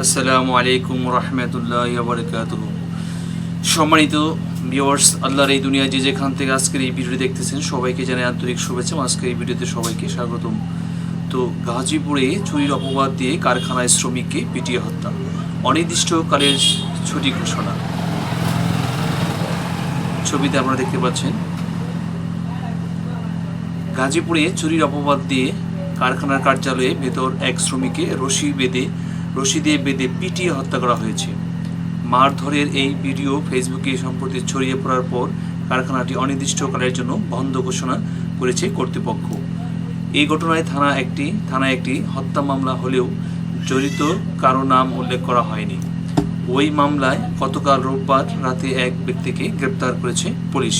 আসসালামু আলাইকুম রহমতুল্লাহ বরকাত সম্মানিত ভিউয়ার্স আল্লাহর এই দুনিয়া যে যেখান থেকে আজকের এই ভিডিও দেখতেছেন, সবাইকে জানাই আন্তরিক শুভেচ্ছা। আজকের এই ভিডিওতে সবাইকে স্বাগতম। তো গাজীপুরে চুরির অপবাদ দিয়ে কারখানায় শ্রমিককে পিটিয়ে হত্যা। অনির্দিষ্টকালের ছুটি ঘোষণা। ছবিতে আপনারা দেখতে পাচ্ছেন, গাজীপুরে চুরির অপবাদ দিয়ে কারখানার কার্যালয়ে ভেতর এক শ্রমিককে রশি বেঁধে রশি দিয়ে বেঁধে পিটিয়ে হত্যা করা হয়েছে। মারধরের এই ভিডিও ফেসবুকে সম্প্রতি ছড়িয়ে পড়ার পর কারখানাটি অনির্দিষ্টকালের জন্য বন্ধ ঘোষণা করেছে কর্তৃপক্ষ। এই ঘটনায় থানা একটি, থানায় একটি হত্যা মামলা হলেও জড়িত কারও নাম উল্লেখ করা হয়নি। ওই মামলায় গতকাল রোববার রাতে এক ব্যক্তিকে গ্রেপ্তার করেছে পুলিশ।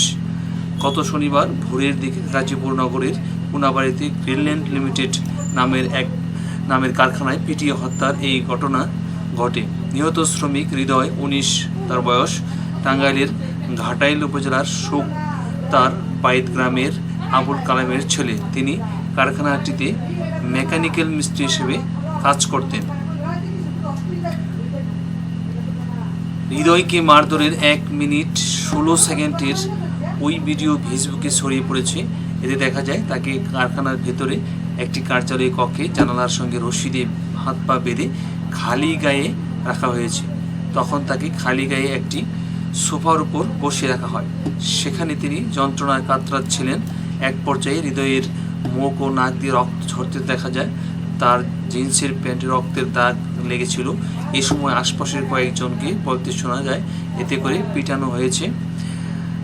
গত শনিবার ভোরের দিকে গাজীপুর নগরের পুনাবাড়িতে গ্রিনল্যান্ড লিমিটেড নামের এক নামের কারখানায় পিটিয়ে হত্যার এই ঘটনা ঘটে। নিহত শ্রমিক হৃদয় উনিশ, তার বয়স টাঙ্গাইলের ঘাটাইল উপজেলার শোক, তার বাইত গ্রামের আবুল কালামের ছেলে। তিনি কারখানাটিতে মেকানিক্যাল মিস্ত্রি হিসেবে কাজ করতেন। হৃদয়কে মারধরের এক মিনিট ষোলো সেকেন্ডের ওই ভিডিও ফেসবুকে ছড়িয়ে পড়েছে। এতে দেখা যায়, তাকে কারখানার ভেতরে একটি কার্যালয় কক্ষে জানালার সঙ্গে রশি দিয়ে হাত পা বেঁধে খালি গায়ে রাখা হয়েছে। তখন তাকে খালি গায়ে একটি সোফার উপর বসিয়ে রাখা হয়। সেখানে তিনি যন্ত্রণায় কাতরাচ্ছিলেন। এক পর্যায়ে হৃদয়ের মুখ ও নাক দিয়ে রক্ত ঝরতে দেখা যায়। তার জিন্সের প্যান্টে রক্তের দাগ লেগেছিল। এ সময় আশপাশের কয়েকজনকে বলতে শোনা যায়, এতে করে পিটানো হয়েছে।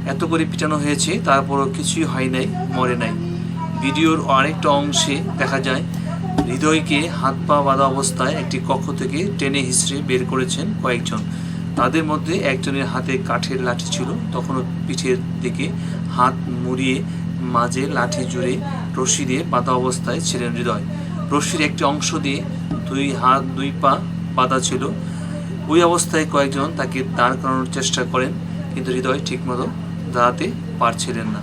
এত করে পিটানো হয়েছে, তারপরও কিছুই হয় নাই, মরে নাই। ভিডিওর আরেকটা অংশে দেখা যায়, হৃদয়কে হাত পা বাঁধা অবস্থায় একটি কক্ষ থেকে টেনে হিসড়ে বের করেছেন কয়েকজন। তাদের মধ্যে একজনের হাতে কাঠের লাঠি ছিল, তখনও পিঠের দিকে হাত মুড়িয়ে মাঝে লাঠি জুড়ে রশি দিয়ে বাঁধা অবস্থায় ছিলেন হৃদয়। রশির একটি অংশ দিয়ে দুই হাত, দুই পা বাঁধা ছিল। ওই অবস্থায় কয়েকজন তাকে দাঁড় করানোর চেষ্টা করেন, কিন্তু হৃদয় ঠিকমতো দাঁড়াতে পারছিলেন না।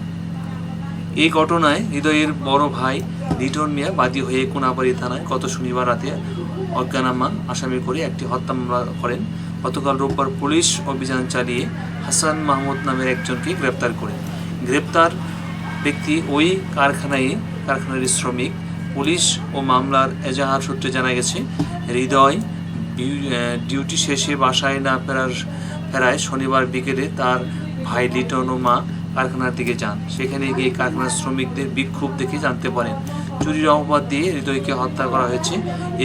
এই ঘটনায় হৃদয়ের বড় ভাই লিটন মিয়া বাদী হয়ে কোনাবাড়ি থানায় গত শনিবার রাতে অজ্ঞানামা আসামি করে একটি হত্যা মামলা করেন। গতকাল রোববার পুলিশ অভিযান চালিয়ে হাসান মাহমুদ নামের একজনকে গ্রেপ্তার করে। গ্রেপ্তার ব্যক্তি ওই কারখানায় কারখানার শ্রমিক। পুলিশ ও মামলার এজাহার সূত্রে জানা গেছে, হৃদয় ডিউটি শেষে বাসায় না ফেরার, ফেরায় শনিবার বিকেলে তার ভাই লিটন ও মা কারখানার দিকে যান। সেখানে গিয়ে কারখানার শ্রমিকদের বিক্ষোভ দেখে জানতে পারেন। চুরির অপবাদ দিয়ে হৃদয়কে হত্যা করা হয়েছে।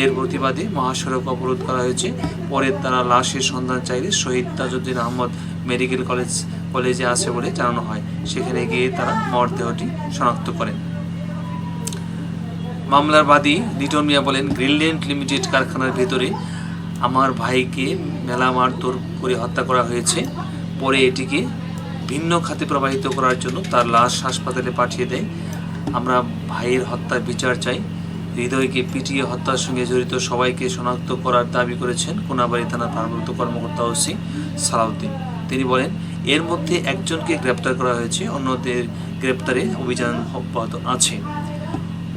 এর প্রতিবাদে মহাসড়ক অবরোধ করা হয়েছে। পরে তারা লাশের সন্ধান চাইলে শহীদ তাজউদ্দিন আহমদ মেডিকেল কলেজ, কলেজে আছে বলে জানানো হয়। সেখানে গিয়ে তারা মরদেহটি শনাক্ত করেন। মামলার বাদী লিটন মিয়া বলেন, গ্রিনল্যান্ড লিমিটেড কারখানার ভেতরে আমার ভাইকে মেলা মারধর করে হত্যা করা হয়েছে। পরে এটিকে ভিন্ন খাতে প্রবাহিত করার জন্য তার লাশ হাসপাতালে পাঠিয়ে দেয়। আমরা ভাইয়ের হত্যার বিচার চাই। হৃদয়কে পিটিয়ে হত্যার সঙ্গে জড়িত সবাইকে শনাক্ত করার দাবি করেছেন কোনাবাড়ি থানার ভারপ্রাপ্ত কর্মকর্তা ওসি সালাউদ্দিন। তিনি বলেন, এর মধ্যে একজনকে গ্রেপ্তার করা হয়েছে, অন্যদের গ্রেপ্তারে অভিযান অব্যাহত আছে।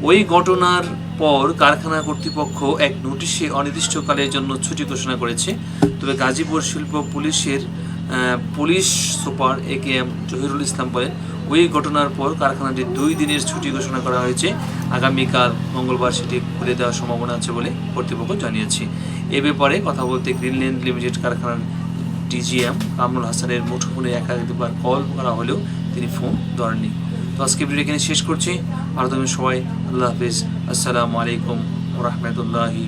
ওই ঘটনার পর কারখানা কর্তৃপক্ষ এক নোটিশে অনির্দিষ্টকালের জন্য ছুটি ঘোষণা করেছে। তবে গাজীপুর শিল্প পুলিশের police super A K M Zahirul Islam বলেন, ওই ঘটনার পর কারখানাটি দুই দিনের ছুটি ঘোষণা করা হয়েছে। আগামীকাল মঙ্গলবার সেটি খুলে দেওয়ার সম্ভাবনা আছে বলে কর্তৃপক্ষ জানিয়েছে। এ ব্যাপারে কথা বলতে গ্রিনল্যান্ড লিমিটেড কারখানার ডিজিএম কামরুল হাসানের মুঠোফোনে একাধিকবার কল করা হলেও তিনি ফোন ধরেননি। তো আজকে ভিডিও এখানে শেষ করছি। ভালো তুমি সবাই। আল্লাহ হাফিজ। আসসালামু আলাইকুম রহমতুল্লাহি